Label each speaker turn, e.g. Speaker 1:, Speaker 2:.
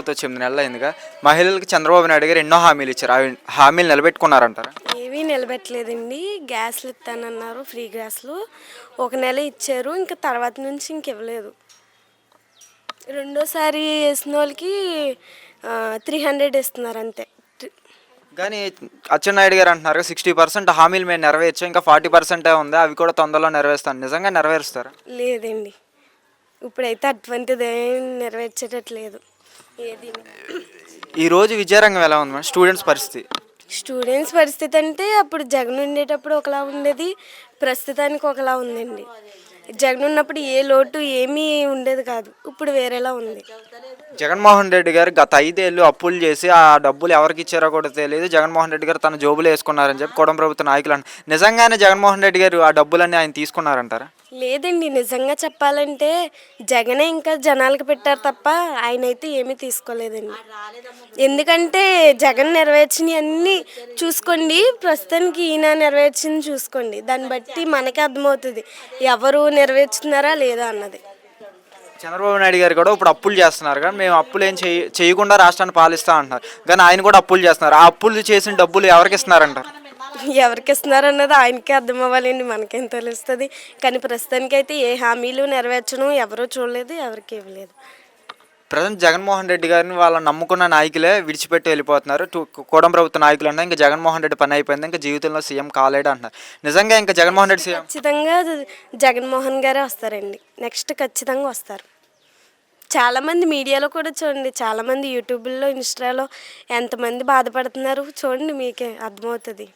Speaker 1: వచ్చి ఎనిమిది నెలలు అయిందిగా మహిళలకు చంద్రబాబు నాయుడు గారు ఎన్నో హామీలు ఇచ్చారు. అవి హామీలు నిలబెట్టుకున్నారంటారా?
Speaker 2: ఏమీ నిలబెట్టలేదండి. గ్యాస్లు ఇస్తానన్నారు ఫ్రీ గ్యాస్లు. ఒక నెల ఇచ్చారు ఇంకా తర్వాత నుంచి ఇంక ఇవ్వలేదు. రెండోసారి వేసిన వాళ్ళకి త్రీ హండ్రెడ్ ఇస్తున్నారు అంతే.
Speaker 1: కానీ అచ్చెన్నాయుడు గారు అంటున్నారు సిక్స్టీ పర్సెంట్ హామీలు మేము నెరవేర్చాం ఇంకా ఫార్టీ పర్సెంటే ఉంది? అవి కూడా తొందరలో నెరవేరుస్తాను. నిజంగా నెరవేరుస్తారా?
Speaker 2: లేదండి. ఇప్పుడైతే అటువంటిది ఏం నెరవేర్చేటట్లేదు. ఏది?
Speaker 1: ఈ రోజు విద్యారంగం ఎలా ఉంది మేడం? స్టూడెంట్స్ పరిస్థితి?
Speaker 2: స్టూడెంట్స్ పరిస్థితి అంటే అప్పుడు జగన్ ఉండేటప్పుడు ఒకలా ఉండేది ప్రస్తుతానికి ఒకలా ఉందండి. జగన్ ఉన్నప్పుడు ఏ లోటు ఏమీ ఉండేది కాదు ఇప్పుడు వేరేలా ఉంది.
Speaker 1: జగన్మోహన్ రెడ్డి గారు గత ఐదేళ్ళు అప్పులు చేసి ఆ డబ్బులు ఎవరికి ఇచ్చారో కూడా తెలియదు. జగన్మోహన్ రెడ్డి గారు తన జోబులు వేసుకున్నారని చెప్పి కూడం ప్రభుత్వ నాయకులు. నిజంగానే జగన్మోహన్ రెడ్డి గారు ఆ డబ్బులన్నీ ఆయన తీసుకున్నారంటారా?
Speaker 2: లేదండి నిజంగా చెప్పాలంటే జగనే ఇంకా జనాలకు పెట్టారు తప్ప ఆయన అయితే ఏమీ తీసుకోలేదండి. ఎందుకంటే జగన్ నెరవేర్చినవి అన్నీ చూసుకోండి ప్రస్తుతానికి ఈయన నెరవేర్చింది చూసుకోండి. దాన్ని బట్టి మనకే అర్థమవుతుంది ఎవరు నెరవేర్చుతున్నారా లేదా అన్నది.
Speaker 1: చంద్రబాబు నాయుడు గారు కూడా ఇప్పుడు అప్పులు చేస్తున్నారు కానీ మేము అప్పులు ఏం చేయ చేయకుండా రాష్ట్రాన్ని పాలిస్తా అంటున్నారు. కానీ ఆయన కూడా అప్పులు చేస్తున్నారు. ఆ అప్పులు చేసిన డబ్బులు ఎవరికి ఇస్తున్నారంటారు?
Speaker 2: ఎవరికి ఇస్తున్నారు అన్నది ఆయనకే అర్థం అవ్వాలండి మనకేం తెలుస్తుంది. కానీ ప్రస్తుతానికి అయితే ఏ హామీలు నెరవేర్చడం ఎవరూ చూడలేదు ఎవరికి ఇవ్వలేదు.
Speaker 1: ప్రజెంట్ జగన్మోహన్ రెడ్డి గారిని వాళ్ళ నమ్ముకున్న నాయకులే విడిచిపెట్టి వెళ్ళిపోతున్నారు. కూడం ప్రభుత్వ నాయకులు అన్నా ఇంకా జగన్మోహన్ రెడ్డి పని అయిపోయింది ఇంకా జీవితంలో సీఎం కాలేడు అంటున్నారు. నిజంగా ఇంకా జగన్మోహన్ రెడ్డి సీఎం
Speaker 2: ఖచ్చితంగా జగన్మోహన్ గారే వస్తారండి. నెక్స్ట్ ఖచ్చితంగా వస్తారు. చాలామంది మీడియాలో కూడా చూడండి చాలామంది యూట్యూబ్లో ఇన్స్టాలో ఎంతమంది బాధపడుతున్నారు చూడండి మీకే అర్థమవుతుంది.